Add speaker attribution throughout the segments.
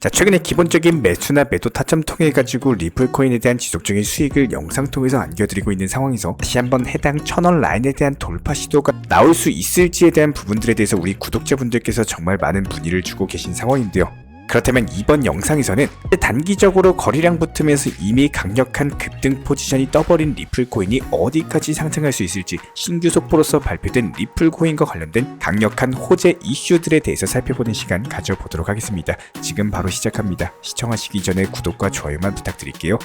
Speaker 1: 자, 최근에 기본적인 매수나 매도 타점 통해 가지고 리플 코인에 대한 지속적인 수익을 영상 통해서 안겨드리고 있는 상황에서 다시 한번 해당 천원 라인에 대한 돌파 시도가 나올 수 있을지에 대한 부분들에 대해서 우리 구독자분들께서 정말 많은 문의를 주고 계신 상황인데요. 그렇다면 이번 영상에서는 단기적으로 거리량 붙으면서 이미 강력한 급등 포지션이 떠버린 리플 코인이 어디까지 상승할 수 있을지 신규 속보로서 발표된 리플 코인과 관련된 강력한 호재 이슈들에 대해서 살펴보는 시간 가져보도록 하겠습니다. 지금 바로 시작합니다. 시청하시기 전에 구독과 좋아요만 부탁드릴게요.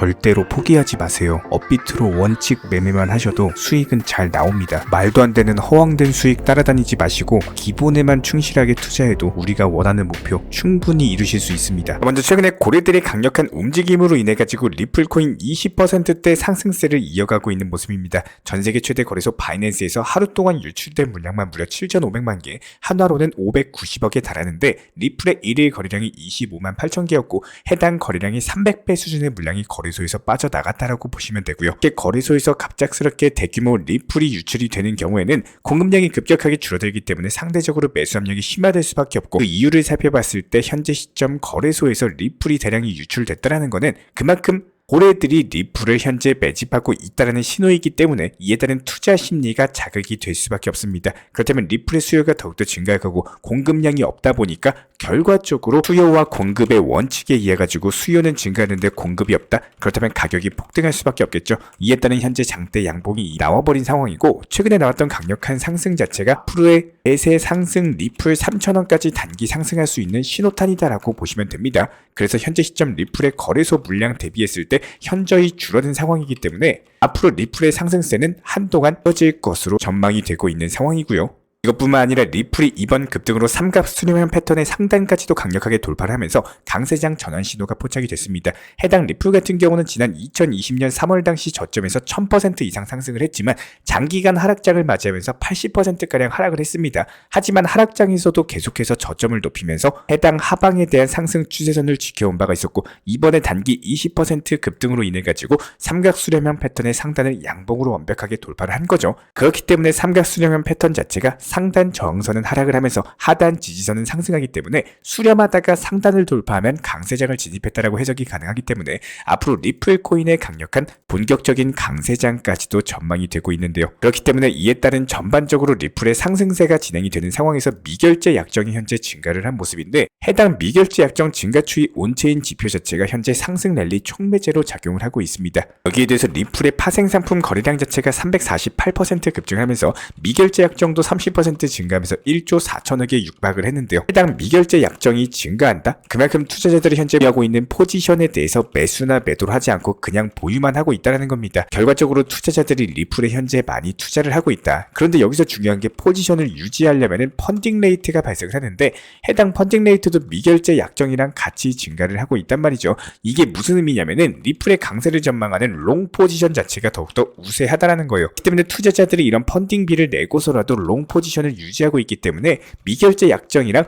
Speaker 1: 절대로 포기하지 마세요. 업비트로 원칙 매매만 하셔도 수익은 잘 나옵니다. 말도 안 되는 허황된 수익 따라다니지 마시고 기본에만 충실하게 투자해도 우리가 원하는 목표 충분히 이루실 수 있습니다. 먼저 최근에 고래들의 강력한 움직임으로 인해 가지고 리플 코인 20%대 상승세를 이어가고 있는 모습입니다. 전 세계 최대 거래소 바이낸스에서 하루 동안 유출된 물량만 무려 7,500만 개, 한화로는 590억에 달하는데 리플의 일일 거래량이 25만 8천 개였고 해당 거래량이 300배 수준의 물량이 거 래소에서 빠져나갔다라고 보시면 되고요. 이렇게 거래소에서 갑작스럽게 대규모 리플이 유출이 되는 경우에는 공급량이 급격하게 줄어들기 때문에 상대적으로 매수 압력이 심화될 수밖에 없고 그 이유를 살펴봤을 때 현재 시점 거래소에서 리플이 대량이 유출됐다라는 것은 그만큼 고래들이 리플을 현재 매집하고 있다는 신호이기 때문에 이에 따른 투자 심리가 자극이 될 수밖에 없습니다. 그렇다면 리플의 수요가 더욱더 증가하고 공급량이 없다 보니까 결과적으로 수요와 공급의 원칙에 의해 가지고 수요는 증가하는데 공급이 없다. 그렇다면 가격이 폭등할 수밖에 없겠죠. 이에 따른 현재 장대 양봉이 나와버린 상황이고 최근에 나왔던 강력한 상승 자체가 프로의 매세 상승 리플 3천원까지 단기 상승할 수 있는 신호탄이다라고 보시면 됩니다. 그래서 현재 시점 리플의 거래소 물량 대비했을 때 현저히 줄어든 상황이기 때문에 앞으로 리플의 상승세는 한동안 꺼질 것으로 전망이 되고 있는 상황이고요. 이것뿐만 아니라 리플이 이번 급등으로 삼각 수렴형 패턴의 상단까지도 강력하게 돌파를 하면서 강세장 전환 신호가 포착이 됐습니다. 해당 리플 같은 경우는 지난 2020년 3월 당시 저점에서 1000% 이상 상승을 했지만 장기간 하락장을 맞이하면서 80%가량 하락을 했습니다. 하지만 하락장에서도 계속해서 저점을 높이면서 해당 하방에 대한 상승 추세선을 지켜온 바가 있었고 이번에 단기 20% 급등으로 인해 가지고 삼각 수렴형 패턴의 상단을 양봉으로 완벽하게 돌파를 한 거죠. 그렇기 때문에 삼각 수렴형 패턴 자체가 상단 저항선은 하락을 하면서 하단 지지선은 상승하기 때문에 수렴하다가 상단을 돌파하면 강세장을 진입했다라고 해석이 가능하기 때문에 앞으로 리플 코인의 강력한 본격적인 강세장까지도 전망이 되고 있는데요. 그렇기 때문에 이에 따른 전반적으로 리플의 상승세가 진행이 되는 상황에서 미결제 약정이 현재 증가를 한 모습인데 해당 미결제 약정 증가 추이 온체인 지표 자체가 현재 상승 랠리 촉매제로 작용을 하고 있습니다. 여기에 대해서 리플의 파생 상품 거래량 자체가 348% 급증하면서 미결제 약정도 30% 증가하면서 1조 4천억에 육박을 했는데요. 해당 미결제 약정이 증가한다? 그만큼 투자자들이 현재 하고 있는 포지션에 대해서 매수나 매도를 하지 않고 그냥 보유만 하고 있다는 겁니다. 결과적으로 투자자들이 리플에 현재 많이 투자를 하고 있다. 그런데 여기서 중요한 게 포지션을 유지하려면 펀딩 레이트가 발생을 하는데 해당 펀딩 레이트도 미결제 약정이랑 같이 증가를 하고 있단 말이죠. 이게 무슨 의미냐면은 리플의 강세를 전망하는 롱 포지션 자체가 더욱더 우세하다라는 거예요. 그렇기 때문에 투자자들이 이런 펀딩비를 내고서라도 롱 포지션 을 유지하고 있기 때문에 미결제 약정이랑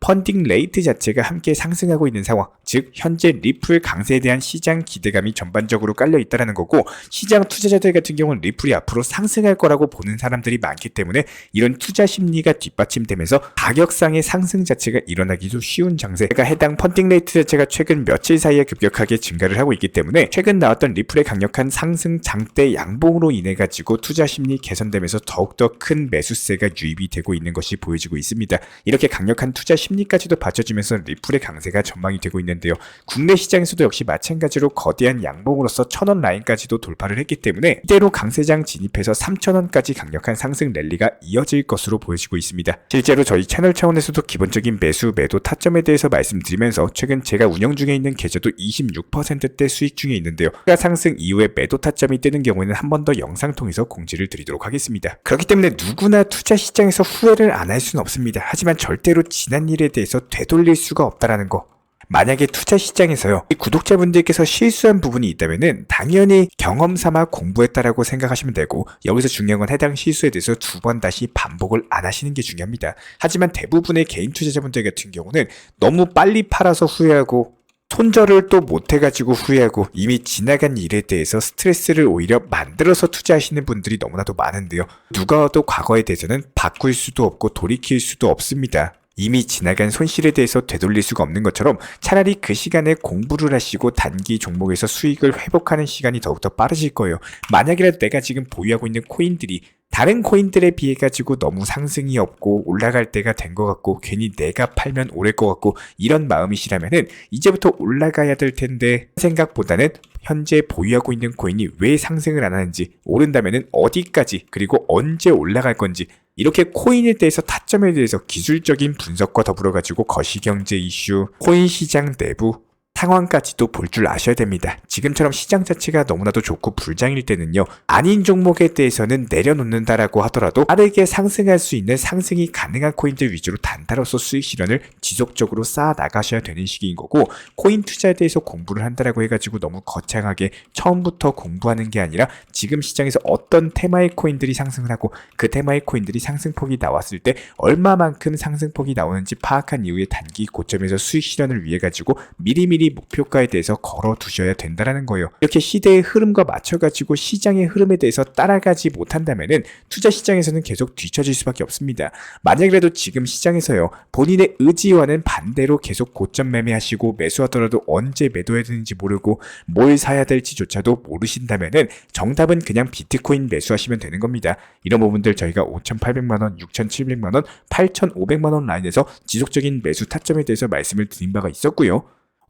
Speaker 1: 펀딩 레이트 자체가 함께 상승하고 있는 상황, 즉 현재 리플 강세에 대한 시장 기대감이 전반적으로 깔려 있다는 거고 시장 투자자들 같은 경우는 리플이 앞으로 상승할 거라고 보는 사람들이 많기 때문에 이런 투자 심리가 뒷받침되면서 가격상의 상승 자체가 일어나기도 쉬운 장세. 가 해당 펀딩 레이트 자체가 최근 며칠 사이에 급격하게 증가를 하고 있기 때문에 최근 나왔던 리플의 강력한 상승 장대 양봉으로 인해 가지고 투자 심리 개선되면서 더욱더 큰 매수세가 유입이 되고 있는 것이 보여지고 있습니다. 이렇게 강력한 투자 심리 심리까지도 받쳐주면서 리플의 강세가 전망이 되고 있는데요. 국내 시장에서도 역시 마찬가지로 거대한 양봉으로서 천원 라인까지도 돌파를 했기 때문에 이대로 강세장 진입해서 3천원까지 강력한 상승 랠리가 이어질 것으로 보여지고 있습니다. 실제로 저희 채널 차원에서도 기본적인 매수 매도 타점에 대해서 말씀드리면서 최근 제가 운영 중에 있는 계좌도 26%대 수익 중에 있는데요. 가 상승 이후에 매도 타점이 뜨는 경우에는 한 번 더 영상 통해서 공지를 드리도록 하겠습니다. 그렇기 때문에 누구나 투자 시장에서 후회를 안 할 수는 없습니다. 하지만 절대로 지난 일에 대해서 되돌릴 수가 없다라는 거. 만약에 투자 시장에서요, 이 구독자분들께서 실수한 부분이 있다면은 당연히 경험 삼아 공부했다라고 생각하시면 되고, 여기서 중요한 건 해당 실수에 대해서 두 번 다시 반복을 안 하시는 게 중요합니다. 하지만 대부분의 개인 투자자분들 같은 경우는 너무 빨리 팔아서 후회하고, 손절을 또 못해가지고 후회하고 이미 지나간 일에 대해서 스트레스를 오히려 만들어서 투자하시는 분들이 너무나도 많은데요. 누가 와도 과거에 대해서는 바꿀 수도 없고 돌이킬 수도 없습니다. 이미 지나간 손실에 대해서 되돌릴 수가 없는 것처럼 차라리 그 시간에 공부를 하시고 단기 종목에서 수익을 회복하는 시간이 더욱더 빠르실 거예요. 만약이라도 내가 지금 보유하고 있는 코인들이 다른 코인들에 비해 가지고 너무 상승이 없고 올라갈 때가 된 것 같고 괜히 내가 팔면 오를 것 같고 이런 마음이시라면은 이제부터 올라가야 될 텐데 생각보다는 현재 보유하고 있는 코인이 왜 상승을 안 하는지 오른다면은 어디까지 그리고 언제 올라갈 건지 이렇게 코인에 대해서 타점에 대해서 기술적인 분석과 더불어 가지고 거시경제 이슈, 코인 시장 내부 상황까지도 볼 줄 아셔야 됩니다. 지금처럼 시장 자체가 너무나도 좋고 불장일 때는요, 아닌 종목에 대해서는 내려놓는다라고 하더라도 빠르게 상승할 수 있는 상승이 가능한 코인들 위주로 단타로서 수익 실현을 지속적으로 쌓아 나가셔야 되는 시기인 거고, 코인 투자에 대해서 공부를 한다라고 해가지고 너무 거창하게 처음부터 공부하는 게 아니라 지금 시장에서 어떤 테마의 코인들이 상승을 하고 그 테마의 코인들이 상승폭이 나왔을 때 얼마만큼 상승폭이 나오는지 파악한 이후에 단기 고점에서 수익 실현을 위해 가지고 미리미리 목표가에 대해서 걸어 두셔야 된다라는 거예요. 이렇게 시대의 흐름과 맞춰 가지고 시장의 흐름에 대해서 따라가지 못한다면은 투자 시장에서는 계속 뒤처질 수밖에 없습니다. 만약이라도 지금 시장에서요 본인의 의지와는 반대로 계속 고점 매매하시고 매수하더라도 언제 매도해야 되는지 모르고 뭘 사야 될지조차도 모르신다면은 정답은 그냥 비트코인 매수하시면 되는 겁니다. 이런 부분들 저희가 5,800만 원, 6,700만 원, 8,500만 원 라인에서 지속적인 매수 타점에 대해서 말씀을 드린 바가 있었고요.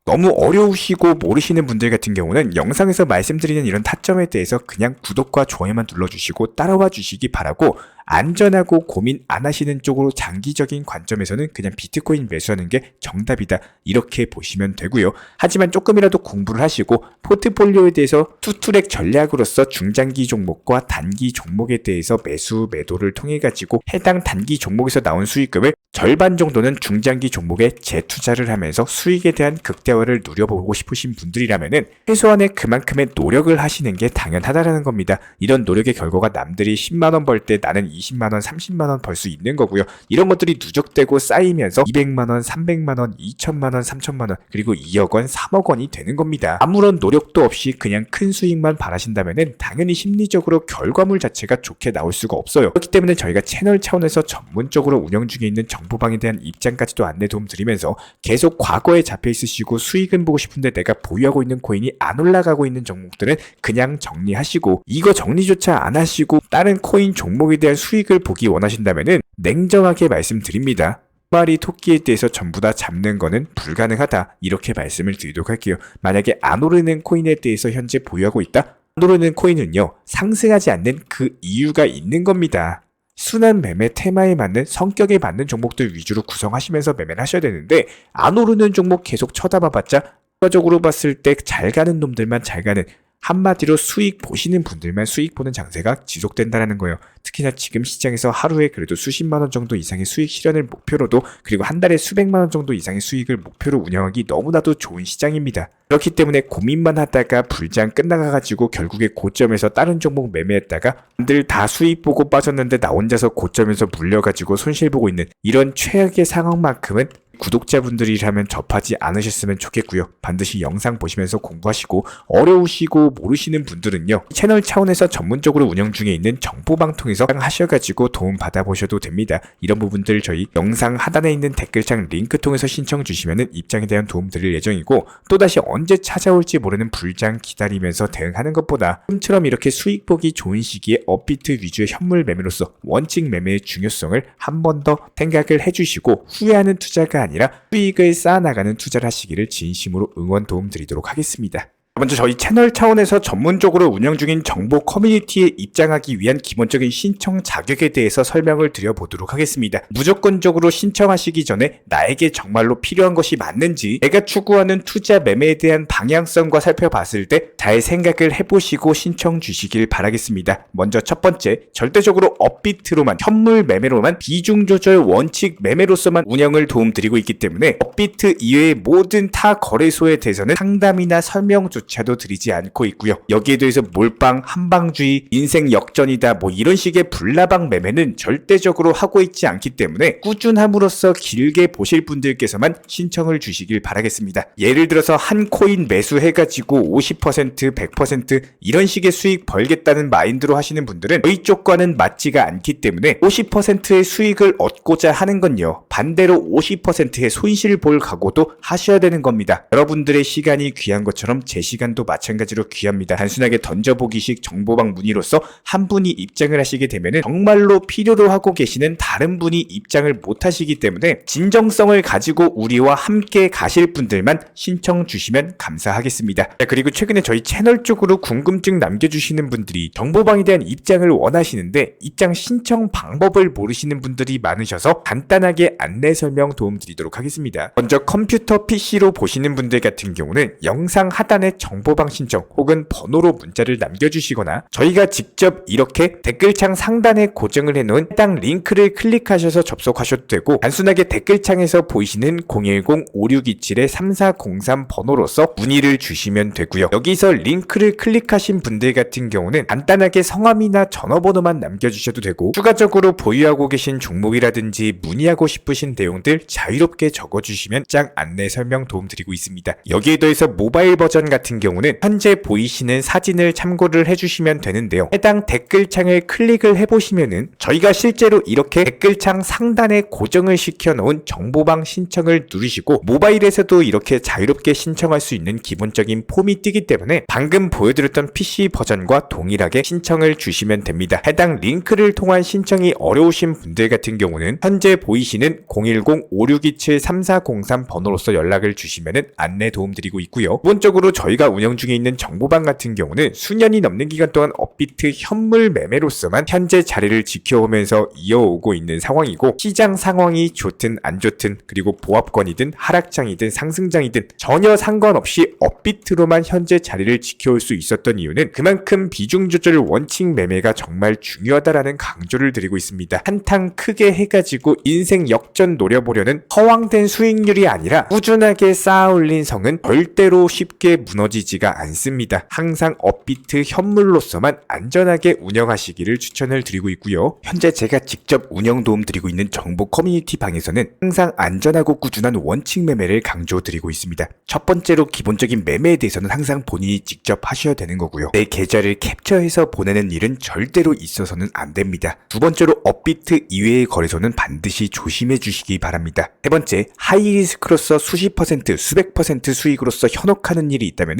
Speaker 1: 너무 어려우시고 모르시는 분들 같은 경우는 영상에서 말씀드리는 이런 타점에 대해서 그냥 구독과 좋아요만 눌러주시고 따라와 주시기 바라고 안전하고 고민 안 하시는 쪽으로 장기적인 관점에서는 그냥 비트코인 매수하는 게 정답이다. 이렇게 보시면 되고요. 하지만 조금이라도 공부를 하시고 포트폴리오에 대해서 투트랙 전략으로서 중장기 종목과 단기 종목에 대해서 매수 매도를 통해 가지고 해당 단기 종목에서 나온 수익금을 절반 정도는 중장기 종목에 재투자를 하면서 수익에 대한 극대화를 누려보고 싶으신 분들이라면은 최소한의 그만큼의 노력을 하시는 게 당연하다라는 겁니다. 이런 노력의 결과가 남들이 10만 원 벌 때 나는 20만 원, 30만 원 벌 수 있는 거고요. 이런 것들이 누적되고 쌓이면서 200만 원, 300만 원, 2천만 원, 3천만 원, 그리고 2억 원, 3억 원이 되는 겁니다. 아무런 노력도 없이 그냥 큰 수익만 바라신다면은 당연히 심리적으로 결과물 자체가 좋게 나올 수가 없어요. 그렇기 때문에 저희가 채널 차원에서 전문적으로 운영 중에 있는 정보방에 대한 입장까지도 안내 도움 드리면서 계속 과거에 잡혀 있으시고 수익은 보고 싶은데 내가 보유하고 있는 코인이 안 올라가고 있는 종목들은 그냥 정리하시고 이거 정리조차 안 하시고 다른 코인 종목에 대한 수 익을 보기 원하신다면은 냉정하게 말씀드립니다. 마리 토끼에 대해서 전부 다 잡는 거는 불가능하다. 이렇게 말씀을 드리도록 할게요. 만약에 안 오르는 코인에 대해서 현재 보유하고 있다? 안 오르는 코인은요, 상승하지 않는 그 이유가 있는 겁니다. 순환 매매 테마에 맞는 성격에 맞는 종목들 위주로 구성하시면서 매매를 하셔야 되는데 안 오르는 종목 계속 쳐다봐봤자 결과적으로 봤을 때 잘 가는 놈들만 잘 가는 한마디로 수익 보시는 분들만 수익 보는 장세가 지속된다는 거예요. 특히나 지금 시장에서 하루에 그래도 수십만 원 정도 이상의 수익 실현을 목표로도 그리고 한 달에 수백만 원 정도 이상의 수익을 목표로 운영하기 너무나도 좋은 시장입니다. 그렇기 때문에 고민만 하다가 불장 끝나가가지고 결국에 고점에서 다른 종목 매매했다가 남들 다 수익 보고 빠졌는데 나 혼자서 고점에서 물려가지고 손실 보고 있는 이런 최악의 상황만큼은 구독자분들이라면 접하지 않으셨으면 좋겠고요. 반드시 영상 보시면서 공부하시고 어려우시고 모르시는 분들은요. 채널 차원에서 전문적으로 운영 중에 있는 정보방 통해서 하셔가지고 도움 받아보셔도 됩니다. 이런 부분들 저희 영상 하단에 있는 댓글창 링크 통해서 신청 주시면 입장에 대한 도움 드릴 예정이고 또다시 언제 찾아올지 모르는 불장 기다리면서 대응하는 것보다 좀처럼 이렇게 수익 보기 좋은 시기에 업비트 위주의 현물 매매로서 원칙 매매의 중요성을 한 번 더 생각을 해주시고 후회하는 투자가 아 니라 수익을 쌓아나가는 투자를 하시기를 진심으로 응원 도움 드리도록 하겠습니다. 먼저 저희 채널 차원에서 전문적으로 운영 중인 정보 커뮤니티에 입장하기 위한 기본적인 신청 자격에 대해서 설명을 드려보도록 하겠습니다. 무조건적으로 신청하시기 전에 나에게 정말로 필요한 것이 맞는지 내가 추구하는 투자 매매에 대한 방향성과 살펴봤을 때 잘 생각을 해보시고 신청 주시길 바라겠습니다. 먼저 첫 번째, 절대적으로 업비트로만 현물 매매로만 비중 조절 원칙 매매로서만 운영을 도움드리고 있기 때문에 업비트 이외의 모든 타 거래소에 대해서는 상담이나 설명조차 조차도 드리지 않고 있고요. 여기에 대해서 몰빵, 한방주의, 인생 역전이다 뭐 이런 식의 불나방 매매는 절대적으로 하고 있지 않기 때문에 꾸준함으로써 길게 보실 분들께서만 신청을 주시길 바라겠습니다. 예를 들어서 한 코인 매수해가지고 50%, 100% 이런 식의 수익 벌겠다는 마인드로 하시는 분들은 저희 쪽과는 맞지가 않기 때문에 50%의 수익을 얻고자 하는 건요. 반대로 50%의 손실 볼 각오도 하셔야 되는 겁니다. 여러분들의 시간이 귀한 것처럼 제 시간 도 마찬가지로 귀합니다. 단순하게 던져보기식 정보방 문의로서 한 분이 입장을 하시게 되면은 정말로 필요로 하고 계시는 다른 분이 입장을 못 하시기 때문에 진정성을 가지고 우리와 함께 가실 분들만 신청 주시면 감사하겠습니다. 자, 그리고 최근에 저희 채널 쪽으로 궁금증 남겨주시는 분들이 정보방에 대한 입장을 원하시는데 입장 신청 방법을 모르시는 분들이 많으셔서 간단하게 안내 설명 도움 드리도록 하겠습니다. 먼저 컴퓨터 PC로 보시는 분들 같은 경우는 영상 하단에 정보방 신청 혹은 번호로 문자를 남겨주시거나 저희가 직접 이렇게 댓글창 상단에 고정을 해놓은 해당 링크를 클릭하셔서 접속하셔도 되고 단순하게 댓글창에서 보이시는 010-5627-3403 번호로서 문의를 주시면 되고요. 여기서 링크를 클릭하신 분들 같은 경우는 간단하게 성함이나 전화번호만 남겨주셔도 되고 추가적으로 보유하고 계신 종목이라든지 문의하고 싶으신 내용들 자유롭게 적어주시면 짱 안내 설명 도움드리고 있습니다. 여기에 더해서 모바일 버전 같은 경우는 현재 보이시는 사진을 참고를 해주시면 되는데요. 해당 댓글창을 클릭을 해보시면은 저희가 실제로 이렇게 댓글창 상단에 고정을 시켜놓은 정보방 신청을 누르시고 모바일에서도 이렇게 자유롭게 신청할 수 있는 기본적인 폼이 뜨기 때문에 방금 보여드렸던 PC 버전과 동일하게 신청을 주시면 됩니다. 해당 링크를 통한 신청이 어려우신 분들 같은 경우는 현재 보이시는 010-5627-3403 번호로서 연락을 주시면 안내 도움드리고 있고요. 기본적으로 저희가 운영 중에 있는 정보방 같은 경우는 수년이 넘는 기간 동안 업비트 현물 매매로서만 현재 자리를 지켜오면서 이어오고 있는 상황이고 시장 상황이 좋든 안 좋든 그리고 보합권이든 하락장이든 상승장이든 전혀 상관없이 업비트로만 현재 자리를 지켜올 수 있었던 이유는 그만큼 비중 조절 원칙 매매가 정말 중요하다라는 강조를 드리고 있습니다. 한탕 크게 해가지고 인생 역전 노려보려는 허황된 수익률이 아니라 꾸준하게 쌓아올린 성은 절대로 쉽게 무너지 지가 않습니다. 항상 업비트 현물로서만 안전하게 운영하시기를 추천을 드리고 있고요. 현재 제가 직접 운영 도움 드리고 있는 정보 커뮤니티 방에서는 항상 안전하고 꾸준한 원칙 매매를 강조 드리고 있습니다. 첫 번째로 기본적인 매매에 대해서는 항상 본인이 직접 하셔야 되는 거고요. 내 계좌를 캡처해서 보내는 일은 절대로 있어서는 안 됩니다. 두 번째로 업비트 이외의 거래소는 반드시 조심해 주시기 바랍니다. 세 번째, 하이리스크로서 수십 퍼센트, 수백 퍼센트 수익으로서 현혹하는 일이 있다면